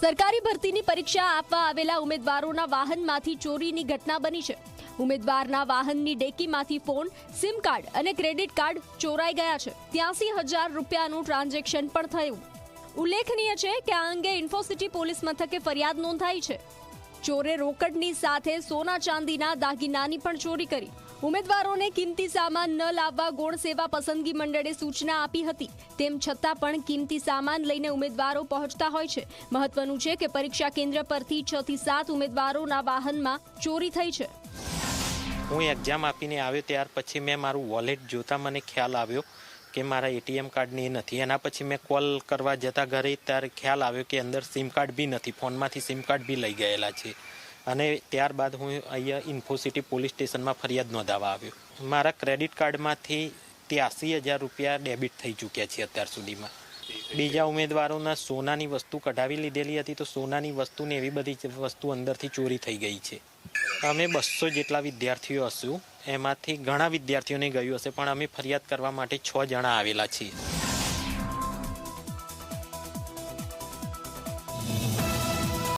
સરકારી ભરતીની પરીક્ષા આપવા આવેલા ઉમેદવારોના વાહનમાંથી ચોરીની ઘટના બની છે. ઉમેદવારના વાહનની ડેકીમાંથી ફોન, સિમ કાર્ડ અને ક્રેડિટ કાર્ડ ચોરાઈ ગયા છે. ત્યાસી હજાર રૂપિયાનું ટ્રાન્ઝેક્શન પણ થયું. ઉલ્લેખનીય છે કે આ અંગે ઇન્ફોસિટી પોલીસ મથકે ફરિયાદ નોંધાઈ છે. ચોરે રોકડની સાથે સોના ચાંદીના દાગીનાની પણ ચોરી કરી. ઉમેદવારોને કિંમતી સામાન ન લાવવા ગૌણ સેવા પસંદગી મંડળે સૂચના આપી હતી. તેમ છતાં પણ કિંમતી સામાન લઈને ઉમેદવારો પહોંચતા હોય છે. મહત્વનું છે કે પરીક્ષા કેન્દ્ર પરથી છ થી સાત ઉમેદવારોના વાહનમાં ચોરી થઈ છે. હું એક્ઝામ આપીને આવ્યો ત્યાર પછી મેં મારું વોલેટ જોતા મને ખ્યાલ આવ્યો કે મારા એટીએમ કાર્ડની નથી. એના પછી મેં કોલ કરવા જતા ઘરે ત્યારે ખ્યાલ આવ્યો કે અંદર સિમ કાર્ડ બી નથી. ફોનમાંથી સિમ કાર્ડ બી લઈ ગયેલા છે. અને ત્યારબાદ હું અહીંયા ઇન્ફોસિટી પોલીસ સ્ટેશનમાં ફરિયાદ નોંધાવવા આવ્યો. મારા ક્રેડિટ કાર્ડમાંથી ત્યાસી હજાર રૂપિયા ડેબિટ થઈ ચૂક્યા છે અત્યાર સુધીમાં. બીજા ઉમેદવારોના સોનાની વસ્તુ કઢાવી લીધેલી હતી તો સોનાની વસ્તુને એવી બધી વસ્તુ અંદરથી ચોરી થઈ ગઈ છે. અમે બસો જેટલા વિદ્યાર્થીઓ હશું, એમાંથી ઘણા વિદ્યાર્થીઓને ગયું હશે, પણ અમે ફરિયાદ કરવા માટે છ જણા આવેલા છીએ.